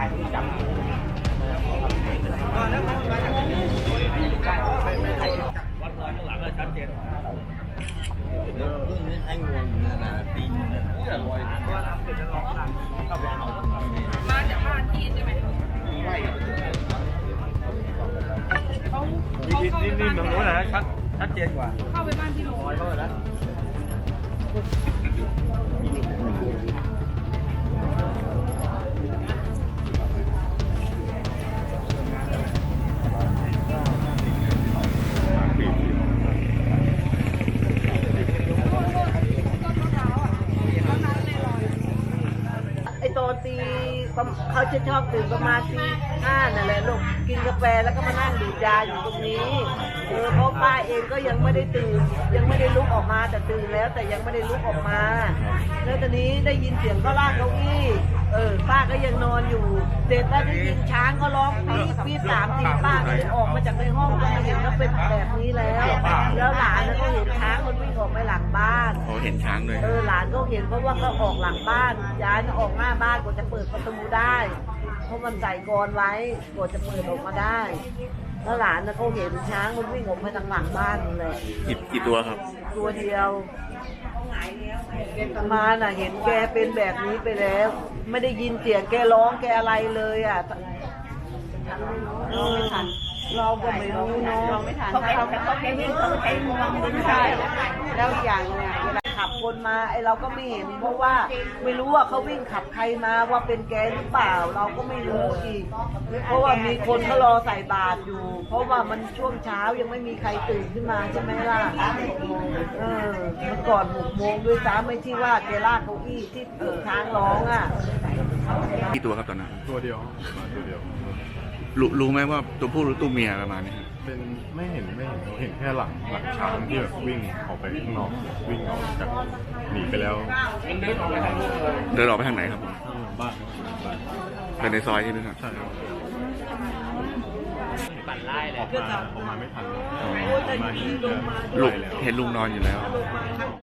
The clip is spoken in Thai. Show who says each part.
Speaker 1: ามาลูกเข้ามาลาก
Speaker 2: มาจากบ้านที่ใช่ไหมเขา
Speaker 3: นี่นี่นี่ตรงนู้นนะชัดชัดเจนกว่า
Speaker 2: เข้าไปบ้านที่โรง
Speaker 3: เข้าไปแล้ว
Speaker 4: ตีเขาจะชอบตื่นประมาณตีห้านั่นแหละลูกกินกาแฟแล้วก็มานั่งดูยาอยู่ตรงนี้เออเพราะป้าเองก็ยังไม่ได้ตื่น ยังไม่ได้ลุกออกมาแต่ตื่นแล้วแต่ยังไม่ได้ลุกออกมา แล้วตอนนี้ได้ยินเสียงก็ลากเก้าอี้ เออป้าก็ยังนอนอยู่เสร็จแล้วได้ยินช้างก็ร้องปี๊ดปี๊ดสามทีป้าก็เลยออกมาจากในห้องก็มาเห็นว่าเป็นแบบนี้แล้ว แล้วหลานน่ะก็เห็นช้างมันวิ่งออกไปหลังบ้าน
Speaker 5: เขาเห็นช้างด้วย
Speaker 4: เออหลานก็เห็นเพราะว่าเขาออกหลังบ้านยายน่ะออกหน้าบ้านกว่าจะเปิดประตูได้ เพราะมันใส่กรอนไว้กว่าจะเปิดออกมาได้ แล้วหลานน่ะเขาเห็นช้างมันวิ่งออกมาทางหลังบ้านนั่นแหละ
Speaker 5: กี่กี่ตัวครับ
Speaker 4: ตัวเดียว แกมาน่ะเห็นแกเป็นแบบนี้ไปแล้ว ไม่ได้ยินเสียงแกร้องแกอะไรเลยอะเออเราก็ไม่รู้เนาะ
Speaker 2: ไม่ทันเขาเขาเขาใช้วิ่งเขาใช้งวงดึงใช่
Speaker 4: แล้วอย่างเนี่ยเวลา ขับคนมาไอเราก็ไม่เห็น เพราะว่าไม่รู้ว่าเขาวิ่งขับใครมาว่าเป็นแกหรือเปล่า เราก็ไม่รู้อีก เพราะว่ามีคนเขารอใส่บาตรอยู่ เพราะว่ามันช่วงเช้ายังไม่มีใครตื่นขึ้นมาใช่ไหมล่ะเออเมื่อก่อนหกโมงด้วยซ้ำไม่ที่ว่าแกลากเก้าอี้ที่เปิดช้างร้องอะ
Speaker 5: กี่ตัวครับตอนนั้น
Speaker 1: ตัวเดียวมาตัวเดียว
Speaker 5: รู้รู้ไหมว่าตัวผู้หรือตัวเมียประมาณนี้ครับ
Speaker 1: เป็นไม่เห็นไม่เห็นเราเห็นแค่หลังหลังช้างที่แบบวิ่งออกไปข้างนอกวิ่งออกจากหนีไปแล้ว
Speaker 5: เดินออกไปทางไหนครับผม
Speaker 1: ข้างหลังบ้านบ้าน
Speaker 5: ไปในซอยใช่ไหมครับ
Speaker 1: ใช่ครับปั่นไล่เลยออกมาออกมาไม่ทัน
Speaker 5: อ๋อ
Speaker 4: โอ้ยแต่
Speaker 1: มา
Speaker 4: ดี
Speaker 1: เห็น
Speaker 4: ล
Speaker 1: เจ
Speaker 4: ง
Speaker 1: อ
Speaker 4: มา
Speaker 5: ลุงเห็นลุงนอนอยู่แล้ว
Speaker 4: ลงมา